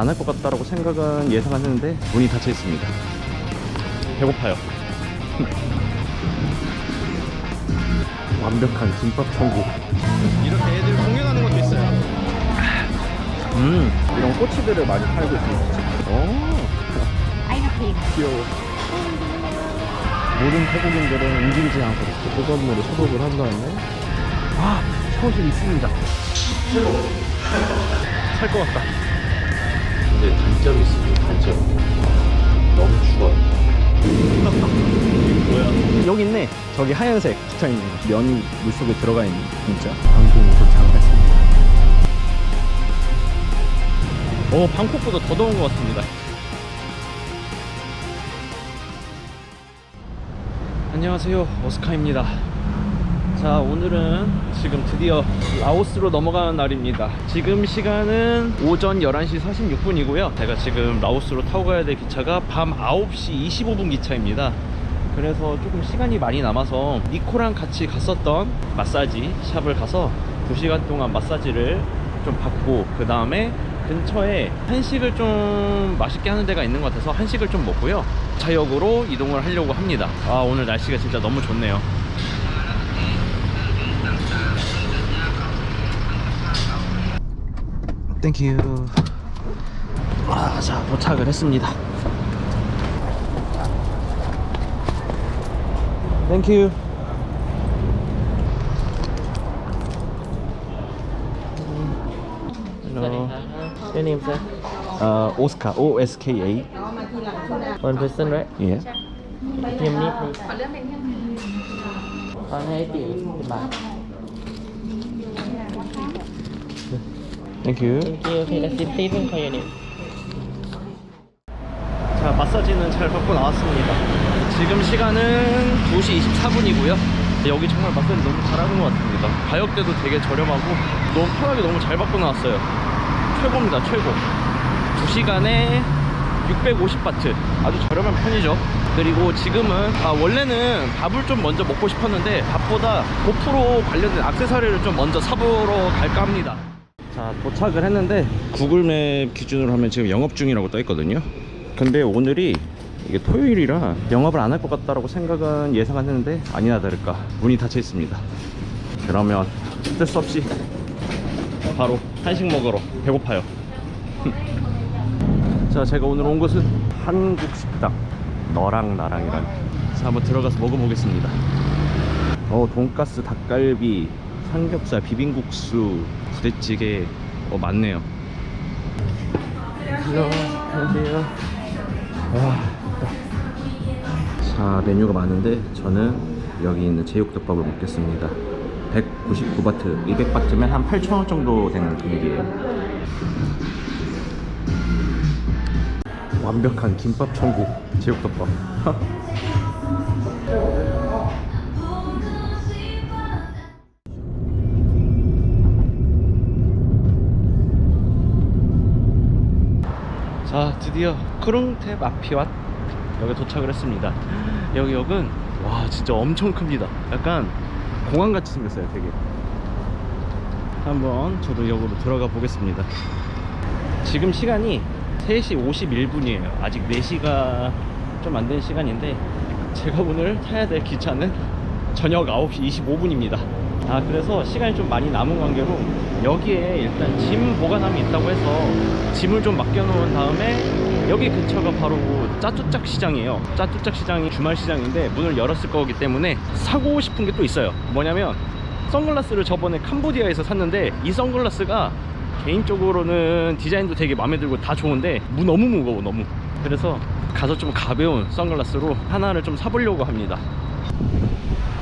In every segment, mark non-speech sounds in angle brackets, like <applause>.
안 할 것 같다라고 생각은 예상했는데 문이 닫혀 있습니다. 배고파요. <laughs> 완벽한 김밥 천국. 이렇게 애들 공연하는 것도 있어요. 음, 이런 꼬치들을 많이 팔고 있습니다. 오, 아이스크림. 귀여워. 모든 태국인들은 움직이지 않고 이렇게 뜨거운물에 소독을 한 다음에 아, 샤워실 있습니다. <laughs> 살 것 같다. 근데 단점이 있습니다. 단점. 너무 추워요. <laughs> 여기 있네. 저기 하얀색 붙어 있는 면이 물 속에 들어가 있는 진짜. 방금 도착했습니다. 오, 방콕보다 더 더운 것 같습니다. 안녕하세요, 오스카입니다. 자, 오늘은 지금 드디어 라오스로 넘어가는 날입니다. 지금 시간은 오전 11시 46분이고요. 제가 지금 라오스로 타고 가야 될 기차가 밤 9시 25분 기차입니다. 그래서 조금 시간이 많이 남아서 니코랑 같이 갔었던 마사지 샵을 가서 2시간 동안 마사지를 좀 받고 그 다음에 근처에 한식을 좀 맛있게 하는 데가 있는 것 같아서 한식을 좀 먹고요. 자역으로 이동을 하려고 합니다. 아, 오늘 날씨가 진짜 너무 좋네요. 땡큐. 아, 자, 도착을 했습니다. 땡큐. Hello. Your name, sir? Uh, Oscar. O S K A. One person, right? Yeah. Nameนี้ please ตอนให้ตีสิบบาท Thank you. Thank you. Okay, let's see. Please call your name. 자, 마사지는 잘 받고 나왔습니다. 지금 시간은 2시 24분이고요. 여기 정말 마사지 너무 잘하는 것 같습니다. 가격대도 되게 저렴하고 너무 편하게 너무 잘 받고 나왔어요. 최고입니다, 최고. 2시간에 650바트. 아주 저렴한 편이죠. 그리고 지금은, 아, 원래는 밥을 좀 먼저 먹고 싶었는데 밥보다 고프로 관련된 액세서리를 좀 먼저 사보러 갈까 합니다. 자 도착을 했는데 구글맵 기준으로 하면 지금 영업 중이라고 떠 있거든요. 근데 오늘이 이게 토요일이라 영업을 안 할 것 같다라고 생각은 예상했는데 아니나 다를까 문이 닫혀 있습니다. 그러면 어쩔 수 없이 바로 한식 먹으러 배고파요. <laughs> 자 제가 오늘 온 곳은 한국 식당. 너랑 나랑이란 자 한번 들어가서 먹어보겠습니다. 어 돈가스 닭갈비 삼겹살 비빔국수 부대찌개 어 많네요. 안녕하세요. 와, 자 메뉴가 많은데 저는 여기 있는 제육덮밥을 먹겠습니다. 199바트 200바트면 한 8,000원 정도 되는 금액이에요. 완벽한 김밥 천국 제육덮밥 <laughs> 자 드디어 크룽테 마피왓 여기 도착을 했습니다. 여기 역은 와 진짜 엄청 큽니다. 약간 공항같이 생겼어요 되게. 한번 저도 역으로 들어가 보겠습니다. 지금 시간이 3시 51분이에요. 아직 4시가 좀 안 된 시간인데 제가 오늘 타야 될 기차는 저녁 9시 25분입니다 아 그래서 시간이 좀 많이 남은 관계로 여기에 일단 짐 보관함이 있다고 해서 짐을 좀 맡겨놓은 다음에 여기 근처가 바로 짜뚜짝 시장이에요. 짜뚜짝 시장이 주말 시장인데 문을 열었을 거기 때문에 사고 싶은 게 또 있어요. 뭐냐면 선글라스를 저번에 캄보디아에서 샀는데 이 선글라스가 개인적으로는 디자인도 되게 마음에 들고 다 좋은데 무 너무 무거워 너무. 그래서 가서 좀 가벼운 선글라스로 하나를 좀 사보려고 합니다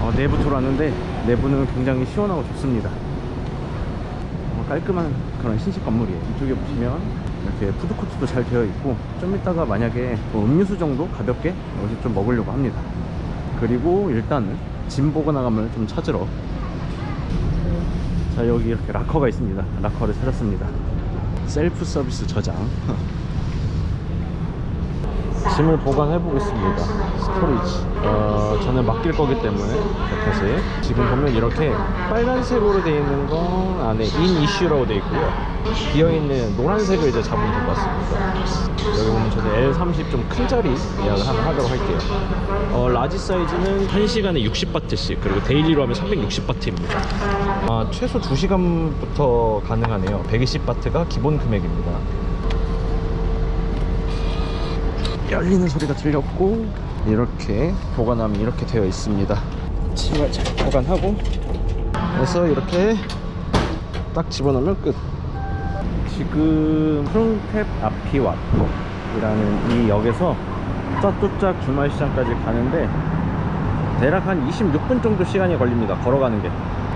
어, 내부 들어왔는데 내부는 굉장히 시원하고 좋습니다. 어, 깔끔한 그런 신식 건물이에요. 이쪽에 보시면 이렇게 푸드코트도 잘 되어 있고 좀 이따가 만약에 뭐 음료수 정도 가볍게 여기서 좀 먹으려고 합니다. 그리고 일단은 짐 보관함을 좀 찾으러. 자 여기 이렇게 락커가 있습니다. 락커를 찾았습니다. 셀프 서비스 저장 <laughs> 짐을 보관해 보겠습니다. 스토리지. 어, 저는 맡길 거기 때문에 자켓을 지금 보면 이렇게 빨간색으로 되어 있는 건 안에 인 이슈라고 되어 있고요. 비어 있는 노란색을 이제 잡으면 될 것 같습니다. 여기 보면 저는 L30 좀 큰 자리 예약을 하나 하도록 할게요. 어, 라지 사이즈는 1시간에 60바트씩 그리고 데일리로 하면 360바트입니다. 아, 최소 2시간부터 가능하네요. 120바트가 기본 금액입니다. 열리는 소리가 들렸고 이렇게 보관함이 이렇게 되어 있습니다. 짐을 잘 보관하고 그래서 이렇게 딱 집어넣으면 끝. 지금 프롱탭 아피왓이라는 이 역에서 짜뚜짝 주말시장까지 가는데 대략 한 26분 정도 시간이 걸립니다 걸어가는 게.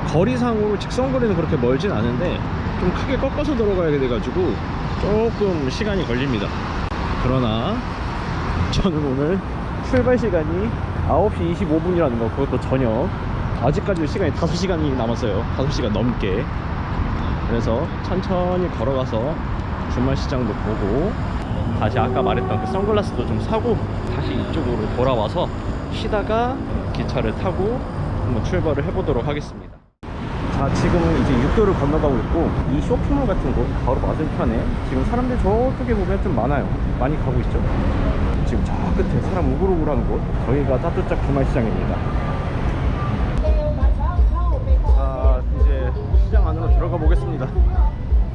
거리상으로 직선거리는 그렇게 멀진 않은데 좀 크게 꺾어서 들어가야 돼가지고 조금 시간이 걸립니다. 그러나 저는 오늘 출발 시간이 9시 25분이라는 거 그것도 저녁. 아직까지 시간이 5시간이 남았어요. 5시간 넘게. 그래서 천천히 걸어가서 주말 시장도 보고 다시 아까 말했던 그 선글라스도 좀 사고 다시 이쪽으로 돌아와서 쉬다가 기차를 타고 한번 출발을 해보도록 하겠습니다. 자 지금은 이제 육도를 건너가고 있고 이 쇼핑몰 같은 곳 바로 맞은편에 지금 사람들 저쪽에 보면 좀 많아요. 많이 가고 있죠 지금 저 끝에 사람 우글우글한 곳 저희가 따뜻짝 주말시장입니다. 자 이제 시장 안으로 들어가 보겠습니다.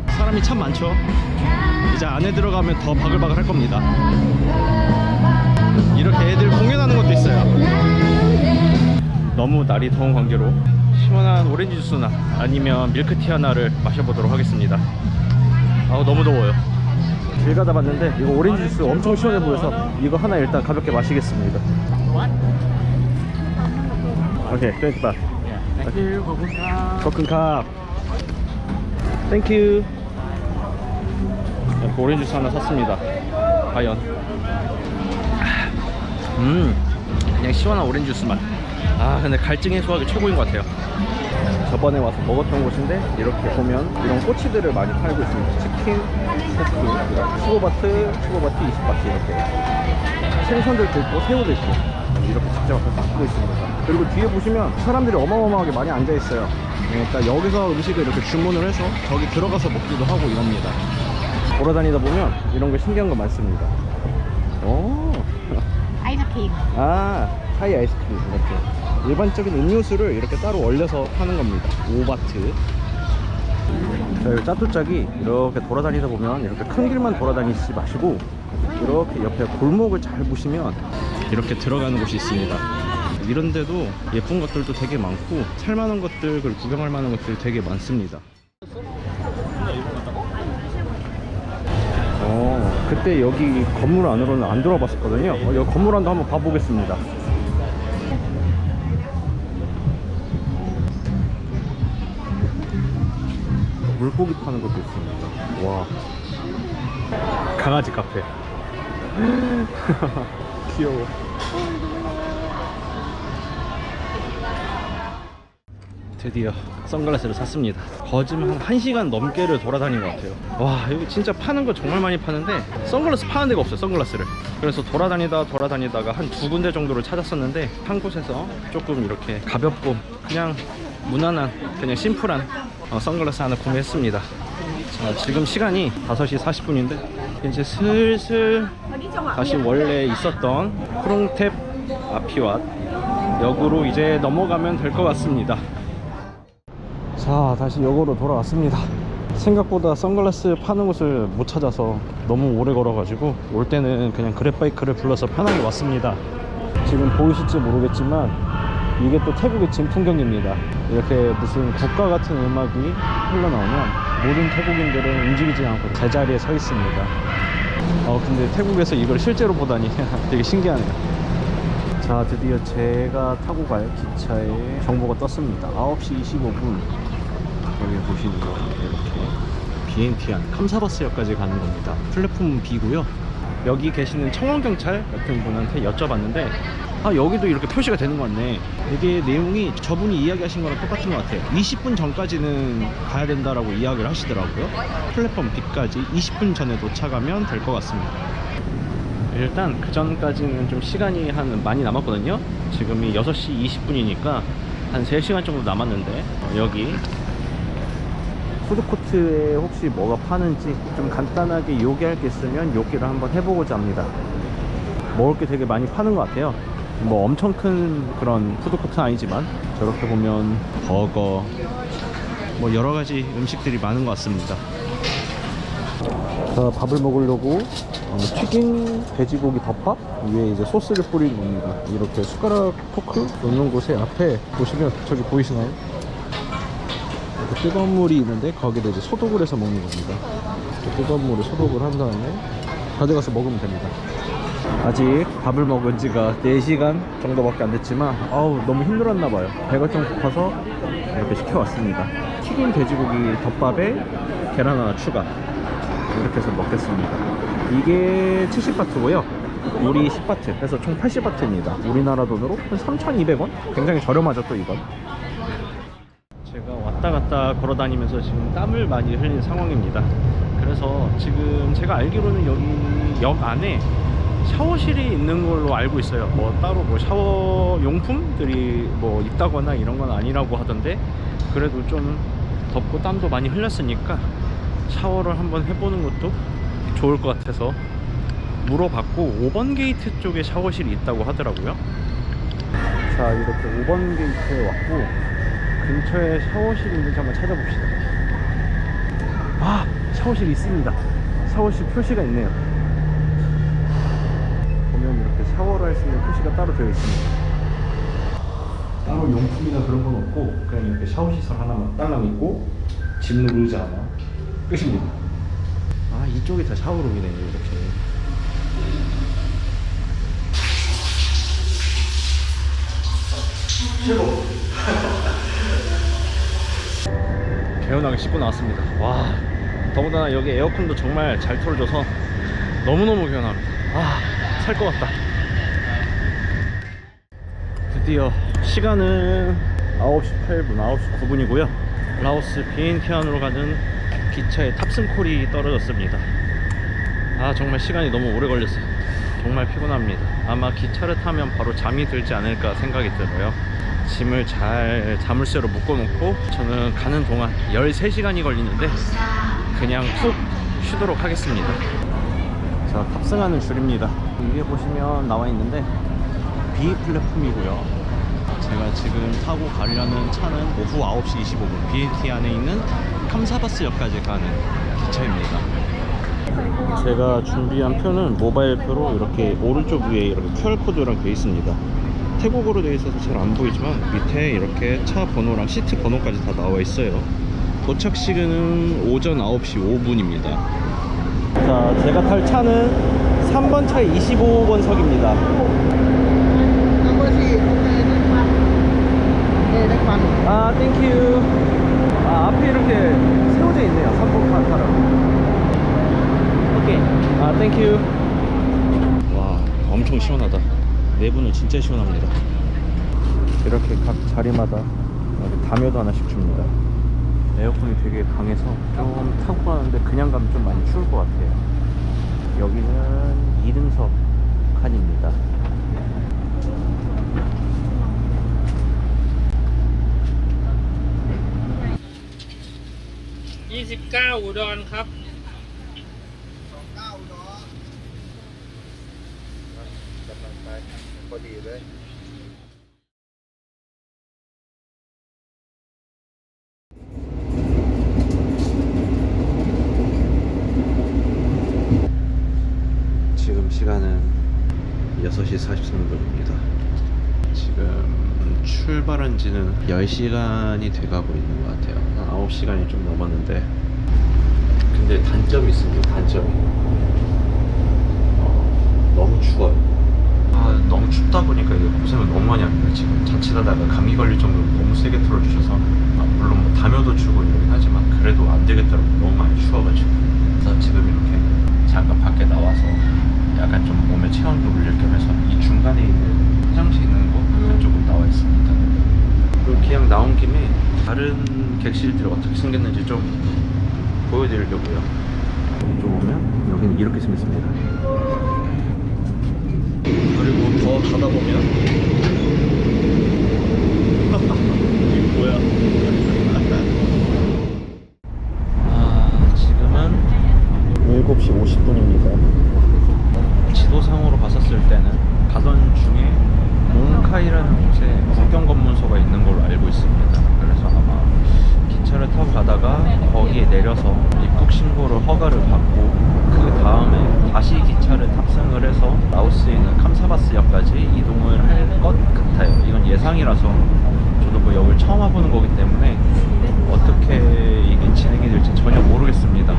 사람이 참 많죠. 이제 안에 들어가면 더 바글바글 할 겁니다. 이렇게 애들 공연하는 것도 있어요. 너무 날이 더운 관계로 시원한 오렌지 주스나 아니면 밀크티 하나를 마셔보도록 하겠습니다. 아우 너무 더워요 길 가다 봤는데 이거 오렌지 주스 엄청 시원해 보여서 이거 하나 일단 가볍게 마시겠습니다 오케이 25 코큰캅 땡큐 이렇게 오렌지 주스 하나 샀습니다 과연 음 그냥 시원한 오렌지 주스 맛. 아 근데 갈증 해소하기 최고인 것 같아요. 저번에 와서 먹었던 곳인데 이렇게 보면 이런 꼬치들을 많이 팔고 있습니다. 치킨, 스프, 15바트, 15바트, 20바트 이렇게 생선들도 있고 새우도 있고 이렇게 직접 닦고 있습니다. 그리고 뒤에 보시면 사람들이 어마어마하게 많이 앉아 있어요. 그러니까 여기서 음식을 이렇게 주문을 해서 저기 들어가서 먹기도 하고 이럽니다. 돌아다니다 보면 이런 게 신기한 거 많습니다. 오. <laughs> 아이스크림. 아, 타이 아이스크림 이렇게 일반적인 음료수를 이렇게 따로 얼려서 파는 겁니다. 5바트. 저희 짜뚜짝이 이렇게 돌아다니다 보면 이렇게 큰 길만 돌아다니지 마시고 이렇게 옆에 골목을 잘 보시면 이렇게 들어가는 곳이 있습니다. 이런 데도 예쁜 것들도 되게 많고 살만한 것들 그리고 구경할 만한 것들 되게 많습니다. 어, 그때 여기 건물 안으로는 안 들어봤었거든요. 어, 여기 건물 안도 한번 봐보겠습니다. 물고기 파는 것도 있습니다. 와. 강아지 카페. <laughs> 귀여워. 드디어 선글라스를 샀습니다. 거짓말 한 1시간 넘게를 돌아다닌 것 같아요. 와, 여기 진짜 파는 거 정말 많이 파는데 선글라스 파는 데가 없어요, 선글라스를. 그래서 돌아다니다 돌아다니다가 한 두 군데 정도를 찾았었는데 한 곳에서 조금 이렇게 가볍고 그냥 무난한 그냥 심플한 어, 선글라스 하나 구매했습니다. 자, 지금 시간이 5시 40분인데 이제 슬슬 다시 원래 있었던 프롱탭 아피왓 역으로 이제 넘어가면 될 것 같습니다. 자 다시 역으로 돌아왔습니다 생각보다 선글라스 파는 곳을 못 찾아서 너무 오래 걸어가지고 올 때는 그냥 그랩바이크를 불러서 편하게 왔습니다 지금 보이실지 모르겠지만 이게 또 태국의 진풍경입니다. 이렇게 무슨 국가 같은 음악이 흘러나오면 모든 태국인들은 움직이지 않고 제자리에 서 있습니다. 어 근데 태국에서 이걸 실제로 보다니 <laughs> 되게 신기하네요. 자 드디어 제가 타고 갈 기차에 정보가 떴습니다. 9시 25분. 여기 보시는 거 이렇게 비엔티안 캄사바스역까지 가는 겁니다. 플랫폼 B고요. 여기 계시는 청원경찰 같은 분한테 여쭤봤는데 아 여기도 이렇게 표시가 되는 것 같네 이게 내용이 저분이 이야기하신 거랑 똑같은 것 같아요 20분 전까지는 가야 된다라고 이야기를 하시더라고요 플랫폼 B까지 20분 전에 도착하면 될 것 같습니다 일단 그 전까지는 좀 시간이 한 많이 남았거든요. 지금이 6시 20분이니까 한 3시간 정도 남았는데 어, 여기 푸드코트에 혹시 뭐가 파는지 좀 간단하게 요기할 게 있으면 요기를 한번 해보고자 합니다. 먹을 게 되게 많이 파는 것 같아요. 뭐 엄청 큰 그런 푸드코트는 아니지만 저렇게 보면 버거 뭐 여러 가지 음식들이 많은 것 같습니다. 자, 밥을 먹으려고 어, 튀긴 돼지고기 덮밥 위에 이제 소스를 뿌리는 겁니다. 이렇게 숟가락 포크 놓는 곳에 앞에 보시면 저기 보이시나요? 이렇게 뜨거운 물이 있는데 거기다 이제 소독을 해서 먹는 겁니다. 이렇게 뜨거운 물에 소독을 한 다음에 가져가서 먹으면 됩니다. 아직 밥을 먹은 지가 4시간 정도밖에 안 됐지만 아우 너무 힘들었나 봐요. 배가 좀 고파서 이렇게 시켜왔습니다. 튀긴 돼지고기 덮밥에 계란 하나 추가. 이렇게 해서 먹겠습니다. 이게 70바트고요. 우리 10바트. 그래서 총 80바트입니다. 우리나라 돈으로 한 3,200원? 굉장히 저렴하죠, 또 이건. 제가 왔다 갔다 걸어 다니면서 지금 땀을 많이 흘린 상황입니다. 그래서 지금 제가 알기로는 여기 역 안에 샤워실이 있는 걸로 알고 있어요. 뭐 따로 뭐 샤워 용품들이 뭐 있다거나 이런 건 아니라고 하던데 그래도 좀 덥고 땀도 많이 흘렸으니까 샤워를 한번 해보는 것도 좋을 것 같아서 물어봤고 5번 게이트 쪽에 샤워실이 있다고 하더라고요. 자 이렇게 5번 게이트에 왔고 근처에 샤워실이 있는지 한번 찾아봅시다. 아 샤워실 있습니다. 샤워실 표시가 있네요. 보면 있는 표시가 따로 되어 있습니다. 따로 용품이나 그런 건 없고 그냥 이렇게 샤워 시설 하나만 딸랑 있고 집는 의자 하나 끝입니다. 아 이쪽이 다 샤워룸이네 이렇게. <laughs> 개운하게 씻고 나왔습니다. 와, 더군다나 여기 에어컨도 정말 잘 틀어줘서 너무너무 개운합니다. 아, 살 것 같다. 드디어 시간은 9시 8분, 9시 9분이고요. 라오스 비엔티안으로 가는 기차의 탑승콜이 떨어졌습니다. 아, 정말 시간이 너무 오래 걸렸어요. 정말 피곤합니다. 아마 기차를 타면 바로 잠이 들지 않을까 생각이 들어요. 짐을 잘 자물쇠로 묶어놓고 저는 가는 동안 13시간이 걸리는데 그냥 푹 쉬도록 하겠습니다. 자, 탑승하는 줄입니다. 위에 보시면 나와 있는데 B 플랫폼이고요. 제가 지금 타고 가려는 차는 오후 9시 25분 BAT 안에 있는 캄사바스역까지 가는 기차입니다. 제가 준비한 표는 모바일 표로 이렇게 오른쪽 위에 이렇게 QR코드랑 되어 있습니다. 태국어로 되어 있어서 잘 안 보이지만 밑에 이렇게 차 번호랑 시트 번호까지 다 나와 있어요. 도착 시간은 오전 9시 5분입니다. 자, 제가 탈 차는 3번 차의 25번 석입니다. 아, 땡큐. 아, 앞에 이렇게 세워져 있네요. 3번 칸 타라고. 오케이. 아, 땡큐. 와, 엄청 시원하다. 내부는 진짜 시원합니다. 이렇게 각 자리마다 이렇게 담요도 하나씩 줍니다. 에어컨이 되게 강해서 좀 타고 가는데 그냥 가면 좀 많이 추울 것 같아요. 여기는 2등석 칸입니다. 지금 시간은 6시 43분입니다. 지금 출발한 지는 10시간이 돼가고 있는 것 같아요. 한 9시간이 좀 넘었는데 근데 단점이 있습니다. 단점이 어, 너무 추워요. 아, 너무 춥다 보니까 이게 고생을 너무 많이 합니다. 지금 자칫하다가 감기 걸릴 정도로 너무 세게 틀어주셔서 아, 물론 뭐 담요도 주고 이러긴 하지만 그래도 안 되겠더라고 너무 많이 추워가지고 그래서 지금 이렇게 잠깐 밖에 나와서 약간 좀 몸에 체온도 올릴 겸 해서 이 중간에 객실들이 어떻게 생겼는지 좀 보여드리려고요. 이쪽 보면 여기는 이렇게 생겼습니다. 그리고 더 가다 보면 <laughs> 이게 뭐야? 가다가 거기에 내려서 입국 신고를 허가를 받고 그 다음에 다시 기차를 탑승을 해서 라오스에 있는 캄사바스역까지 이동을 할 것 같아요. 이건 예상이라서 저도 뭐 역을 처음 와보는 거기 때문에 어떻게 이게 진행이 될지 전혀 모르겠습니다.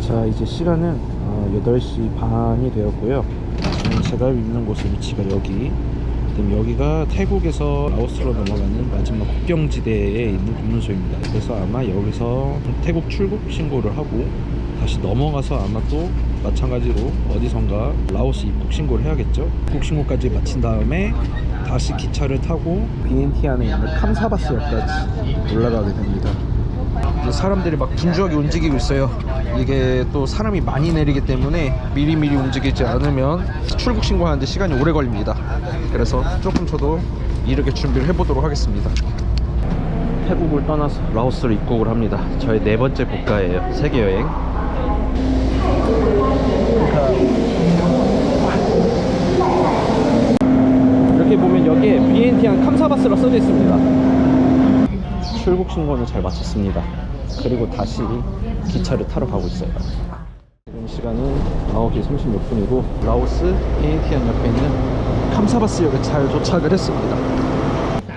자 이제 시간은 어, 8시 반이 되었고요 제가 있는 곳의 위치가 여기 그럼 여기가 태국에서 라오스로 넘어가는 마지막 국경지대에 있는 검문소입니다. 그래서 아마 여기서 태국 출국 신고를 하고 다시 넘어가서 아마 또 마찬가지로 어디선가 라오스 입국 신고를 해야겠죠? 입국 신고까지 마친 다음에 다시 기차를 타고 비엔티안에 있는 캄사바스역까지 올라가게 됩니다. 사람들이 막 분주하게 움직이고 있어요. 이게 또 사람이 많이 내리기 때문에 미리미리 움직이지 않으면 출국 신고하는데 시간이 오래 걸립니다. 그래서 조금 저도 이렇게 준비를 해보도록 하겠습니다. 태국을 떠나서 라오스로 입국을 합니다. 저의 네 번째 국가예요. 세계 여행. 이렇게 보면 여기에 비엔티안 캄사바스라 써져 있습니다. 출국 신고는 잘 마쳤습니다. 그리고 다시 기차를 타러 가고 있어요. 지금 시간은 9시 36 분이고 라오스 비엔티안 옆에 있는 캄사바스역에 잘 도착을 했습니다.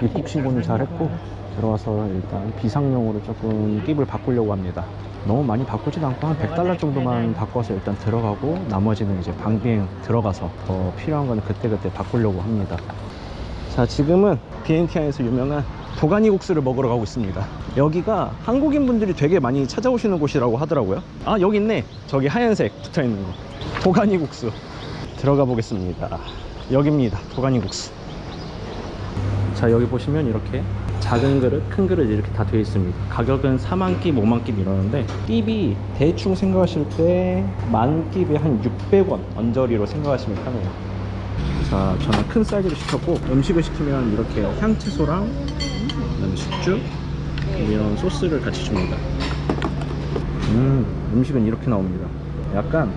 입국 신고는 잘 했고 들어와서 일단 비상용으로 조금 깁을 바꾸려고 합니다. 너무 많이 바꾸지도 않고 한 100달러 정도만 바꿔서 일단 들어가고 나머지는 이제 방비행 들어가서 더 필요한 거는 그때그때 바꾸려고 합니다. 자 지금은 비엔티안에서 유명한 도가니 국수를 먹으러 가고 있습니다. 여기가 한국인 분들이 되게 많이 찾아오시는 곳이라고 하더라고요. 아 여기 있네. 저기 하얀색 붙어있는 거. 도가니 국수. 들어가 보겠습니다. 여기입니다. 도가니 국수. 자 여기 보시면 이렇게 작은 그릇 큰 그릇 이렇게 다 되어 있습니다. 가격은 4만 끼 5만 끼 이러는데 끼비 대충 생각하실 때 만 끼에 한 600원 언저리로 생각하시면 편해요 자, 저는 큰 사이즈로 시켰고 음식을 시키면 이렇게 향채소랑 숙주 이런 소스를 같이 줍니다. 음, 음식은 이렇게 나옵니다. 약간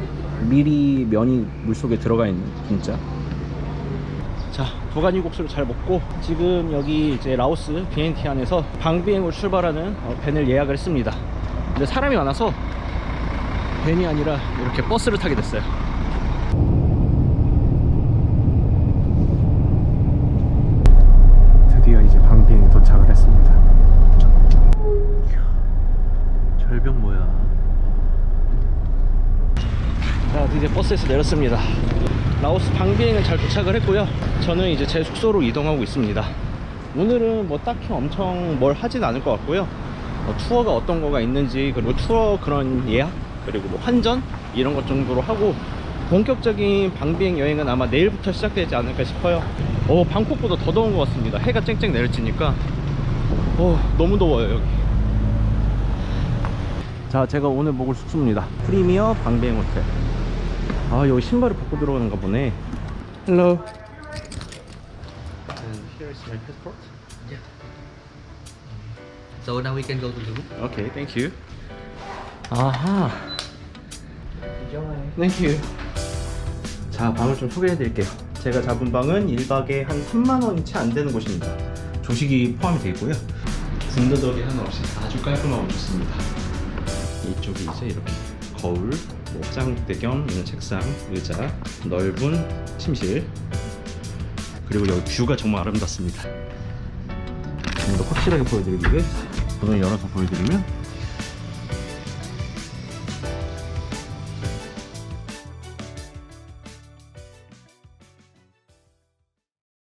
미리 면이 물속에 들어가 있는 진짜. 자, 도가니 국수를 잘 먹고 지금 여기 이제 라오스 비엔티 안에서 방비행으로 출발하는 어, 밴을 예약을 했습니다. 근데 사람이 많아서 밴이 아니라 이렇게 버스를 타게 됐어요. 드디어 이제 방비행에 도착을 했습니다. 절벽 뭐야? 자, 이제 버스에서 내렸습니다. 라오스 방비행은 잘 도착을 했고요. 저는 이제 제 숙소로 이동하고 있습니다. 오늘은 뭐 딱히 엄청 뭘 하진 않을 것 같고요. 뭐 투어가 어떤 거가 있는지 그리고 투어 그런 예약 그리고 뭐 환전 이런 것 정도로 하고 본격적인 방비행 여행은 아마 내일부터 시작되지 않을까 싶어요. 어, 방콕보다 더 더운 것 같습니다. 해가 쨍쨍 내려지니까 어, 너무 더워요 여기. 자, 제가 오늘 묵을 숙소입니다. 프리미어 방비행 호텔. 아, 여기 신발을 벗고 들어가는가 보네. Hello. And here is my passport. So now we can go to the room. 오케이, thank you. 아하. Thank you. 자, 방을 좀 소개해 드릴게요. 제가 잡은 방은 1박에 한 3만원이 채 안 되는 곳입니다. 조식이 포함이 되어 있고요. 군더더기 하나 없이 아주 깔끔하고 좋습니다. 이쪽이 이제 이렇게 거울, 뭐 짱대 겸 있는 책상, 의자, 넓은 침실, 그리고 여기 뷰가 정말 아름답습니다. 좀 더 확실하게 보여드리기 위해 문을 열어서 보여드리면